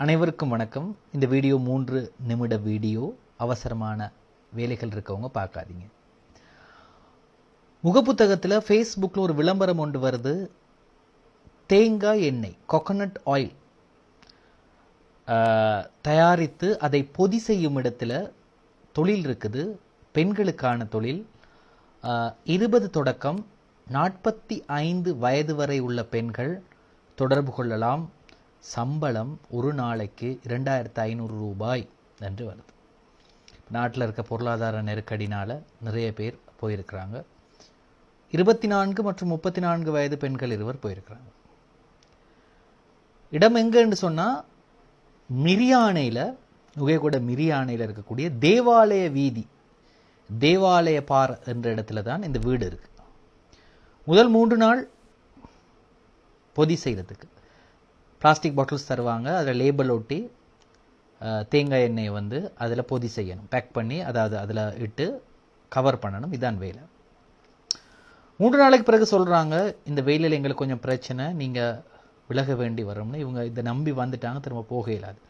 அனைவருக்கும் வணக்கம். இந்த வீடியோ மூன்று நிமிட வீடியோ. அவசரமான வேலைகள் இருக்கவங்க பார்க்காதீங்க. முகப்புத்தகத்தில் ஃபேஸ்புக்கில் ஒரு விளம்பரம் ஒன்று வருது. தேங்காய் எண்ணெய் கொக்கனட் ஆயில் தயாரித்து அதை பொதி செய்யும் இடத்துல தொழில் இருக்குது. பெண்களுக்கான தொழில். இருபது தொடக்கம் நாற்பத்தி ஐந்து வயது வரை உள்ள பெண்கள் தொடர்பு கொள்ளலாம். சம்பளம் ஒரு நாளைக்கு இரண்டாயிரத்து ஐநூறு ரூபாய் என்று வருது. நாட்டில் இருக்க பொருளாதார நெருக்கடினால் நிறைய பேர் போயிருக்கிறாங்க. இருபத்தி நான்கு மற்றும் முப்பத்தி நான்கு வயது பெண்கள் இருவர் போயிருக்கிறாங்க. இடம் எங்கன்னு சொன்னால் மிரியானையில் உகைகூட மிரியானையில் இருக்கக்கூடிய தேவாலய வீதி தேவாலய பார் என்ற இடத்துல தான் இந்த வீடு இருக்குது முதல் மூன்று நாள் பொதி செய்கிறதுக்கு பிளாஸ்டிக் பாட்டில்ஸ் தருவாங்க. அதில் லேபிள் ஒட்டி தேங்காய் எண்ணெயை வந்து அதில் பொதி செய்யணும். பேக் பண்ணி அதாவது அதில் இட்டு கவர் பண்ணணும். இதான் வேலை. மூன்று நாளைக்கு பிறகு சொல்கிறாங்க இந்த வெயிலில் எங்களுக்கு கொஞ்சம் பிரச்சனை நீங்கள் விலக வேண்டி வரும்னு. இவங்க இதை நம்பி வந்துட்டாங்க திரும்ப போக இயலாது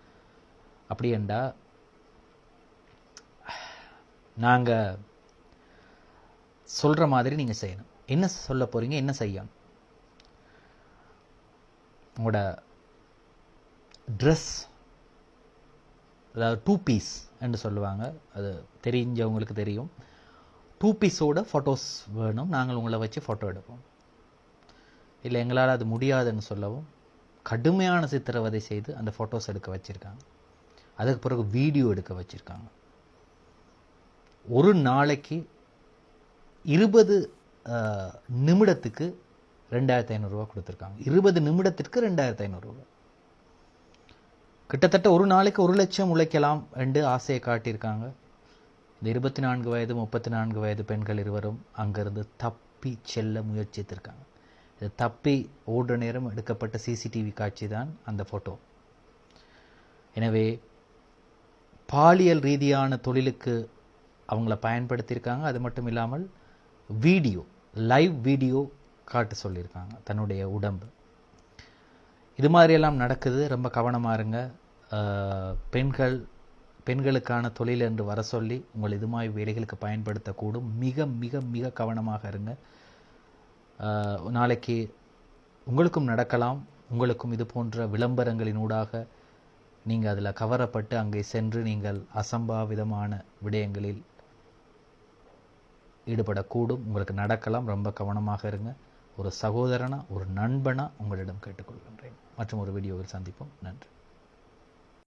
அப்படியேண்டா நாங்கள் சொல்கிற மாதிரி நீங்கள் செய்யணும். என்ன சொல்ல போகிறீங்க என்ன செய்யணும்? உங்களோட ட்ரெஸ் அதாவது டூ பீஸ் என்று சொல்லுவாங்க. அது தெரிஞ்சவங்களுக்கு தெரியும். டூ பீஸோட ஃபோட்டோஸ் வேணும். நாங்கள் உங்களை வச்சு ஃபோட்டோ எடுப்போம். இல்லை எங்களால் அது முடியாதுன்னு சொல்லவும் கடுமையான சித்திரவதை செய்து அந்த ஃபோட்டோஸ் எடுக்க வச்சுருக்காங்க. அதுக்கு பிறகு வீடியோ எடுக்க வச்சுருக்காங்க. ஒரு நாளைக்கு இருபது நிமிடத்துக்கு ரெண்டாயிரத்தி ஐநூறுரூவா கொடுத்துருக்காங்க. இருபது நிமிடத்திற்கு ரெண்டாயிரத்தி ஐநூறுரூவா கிட்டத்தட்ட ஒரு நாளைக்கு ஒரு லட்சம் உழைக்கலாம் என்று ஆசையை காட்டியிருக்காங்க. இந்த இருபத்தி நான்கு வயது முப்பத்தி நான்கு வயது பெண்கள் இருவரும் அங்கேருந்து தப்பி செல்ல முயற்சித்திருக்காங்க. இது தப்பி ஓடுற நேரம் எடுக்கப்பட்ட சிசிடிவி காட்சி தான் அந்த ஃபோட்டோ எனவே பாலியல் ரீதியான தொழிலுக்கு அவங்கள பயன்படுத்தியிருக்காங்க. அது மட்டும் இல்லாமல் வீடியோ லைவ் வீடியோ காட்ட சொல்லியிருக்காங்க தன்னுடைய உடம்பு. இது மாதிரியெல்லாம் நடக்குது. ரொம்ப கவனமாக இருங்க. பெண்கள் பெண்களுக்கான தொழில் என்று வர சொல்லி உங்கள் இது மாதிரி வேலைகளுக்கு பயன்படுத்தக்கூடும். மிக மிக மிக கவனமாக இருங்க. நாளைக்கு உங்களுக்கும் நடக்கலாம். உங்களுக்கும் இது போன்ற விளம்பரங்களினூடாக நீங்கள் அதில் கவரப்பட்டு அங்கே சென்று நீங்கள் அசம்பாவிதமான விடயங்களில் ஈடுபடக்கூடும். உங்களுக்கு நடக்கலாம். ரொம்ப கவனமாக இருங்க. ஒரு சகோதரனா ஒரு நண்பனா உங்களிடம் கேட்டுக்கொள்கின்றேன். மற்றும் ஒரு வீடியோவில் சந்திப்போம். நன்றி.